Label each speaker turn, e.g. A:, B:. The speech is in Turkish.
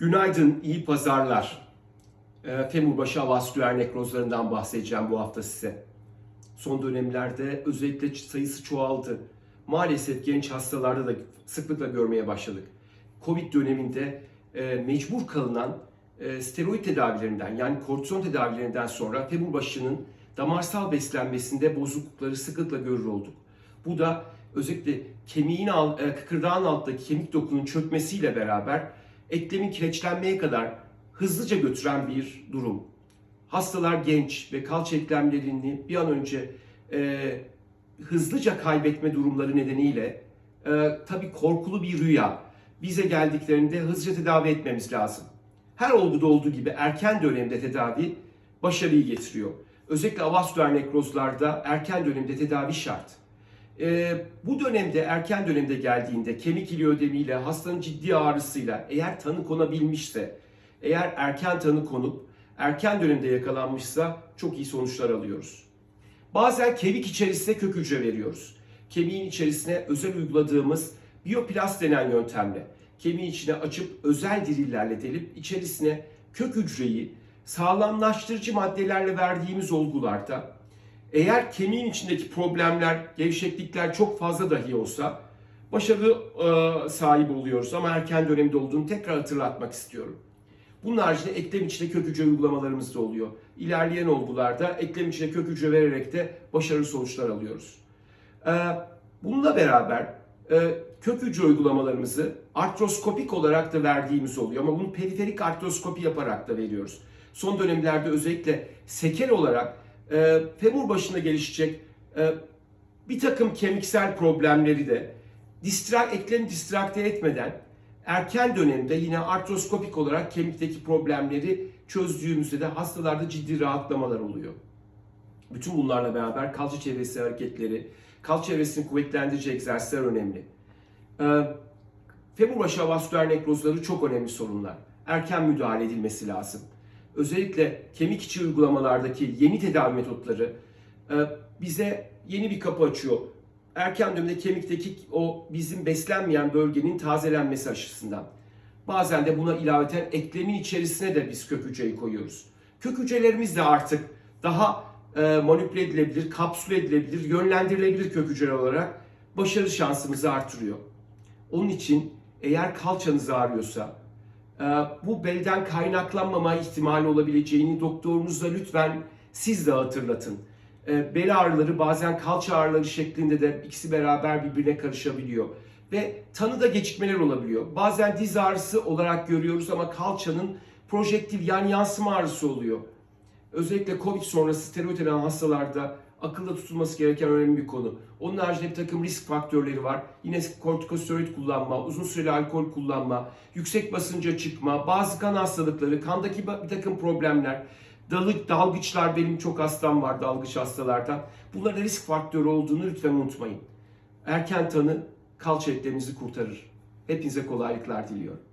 A: Günaydın, iyi pazarlar. E, femur başı avasküler nekrozlarından bahsedeceğim bu hafta size. Son dönemlerde özellikle sayısı çoğaldı. Maalesef genç hastalarda da sıklıkla görmeye başladık. Covid döneminde e, mecbur kalınan e, steroid tedavilerinden yani kortizon tedavilerinden sonra femur başının damarsal beslenmesinde bozuklukları sıklıkla görür olduk. Bu da özellikle kemiğin e, kıkırdağın alttaki kemik dokunun çökmesiyle beraber eklemin kireçlenmeye kadar hızlıca götüren bir durum. Hastalar genç ve kalça eklemlerini bir an önce e, hızlıca kaybetme durumları nedeniyle e, tabii korkulu bir rüya. Bize geldiklerinde hızlıca tedavi etmemiz lazım. Her olguda olduğu gibi erken dönemde tedavi başarıyı getiriyor. Özellikle avasküler nekrozlarda erken dönemde tedavi şart. Ee, bu dönemde erken dönemde geldiğinde kemik iliödemiyle hastanın ciddi ağrısıyla eğer tanı konabilmişse, eğer erken tanı konup erken dönemde yakalanmışsa çok iyi sonuçlar alıyoruz. Bazen kemik içerisine kök hücre veriyoruz. Kemiğin içerisine özel uyguladığımız biyoplast denen yöntemle kemiğin içine açıp özel dirillerle delip içerisine kök hücreyi sağlamlaştırıcı maddelerle verdiğimiz olgularda eğer kemiğin içindeki problemler, gevşeklikler çok fazla dahi olsa başarı e, sahibi oluyoruz ama erken dönemde olduğunu tekrar hatırlatmak istiyorum. Bunun haricinde eklem içine kök hücre uygulamalarımız da oluyor. İlerleyen olgularda eklem içine kök hücre vererek de başarılı sonuçlar alıyoruz. E, bununla beraber e, kök hücre uygulamalarımızı artroskopik olarak da verdiğimiz oluyor ama bunu periferik artroskopi yaparak da veriyoruz. Son dönemlerde özellikle sekel olarak e, femur başında gelişecek bir takım kemiksel problemleri de distrak, eklemi distrakte etmeden erken dönemde yine artroskopik olarak kemikteki problemleri çözdüğümüzde de hastalarda ciddi rahatlamalar oluyor. Bütün bunlarla beraber kalça çevresi hareketleri, kalça çevresini kuvvetlendirici egzersizler önemli. Ee, femur başı vasküler nekrozları çok önemli sorunlar. Erken müdahale edilmesi lazım. Özellikle kemik içi uygulamalardaki yeni tedavi metotları e, bize yeni bir kapı açıyor. Erken dönemde kemikteki o bizim beslenmeyen bölgenin tazelenmesi açısından. Bazen de buna ilaveten eklemin içerisine de biz kök hücreyi koyuyoruz. Kök hücrelerimiz de artık daha e, manipüle edilebilir, kapsül edilebilir, yönlendirilebilir kök hücre olarak başarı şansımızı artırıyor. Onun için eğer kalçanız ağrıyorsa, bu belden kaynaklanmama ihtimali olabileceğini doktorunuza lütfen siz de hatırlatın. E, Bel ağrıları bazen kalça ağrıları şeklinde de ikisi beraber birbirine karışabiliyor. Ve tanıda gecikmeler olabiliyor. Bazen diz ağrısı olarak görüyoruz ama kalçanın projektif yani yansıma ağrısı oluyor. Özellikle Covid sonrası steroid hastalarda akılda tutulması gereken önemli bir konu. Onun haricinde bir takım risk faktörleri var. Yine kortikosteroid kullanma, uzun süreli alkol kullanma, yüksek basınca çıkma, bazı kan hastalıkları, kandaki bir takım problemler, dalık, dalgıçlar benim çok hastam var dalgıç hastalardan. Bunların risk faktörü olduğunu lütfen unutmayın. Erken tanı kalça etlerinizi kurtarır. Hepinize kolaylıklar diliyorum.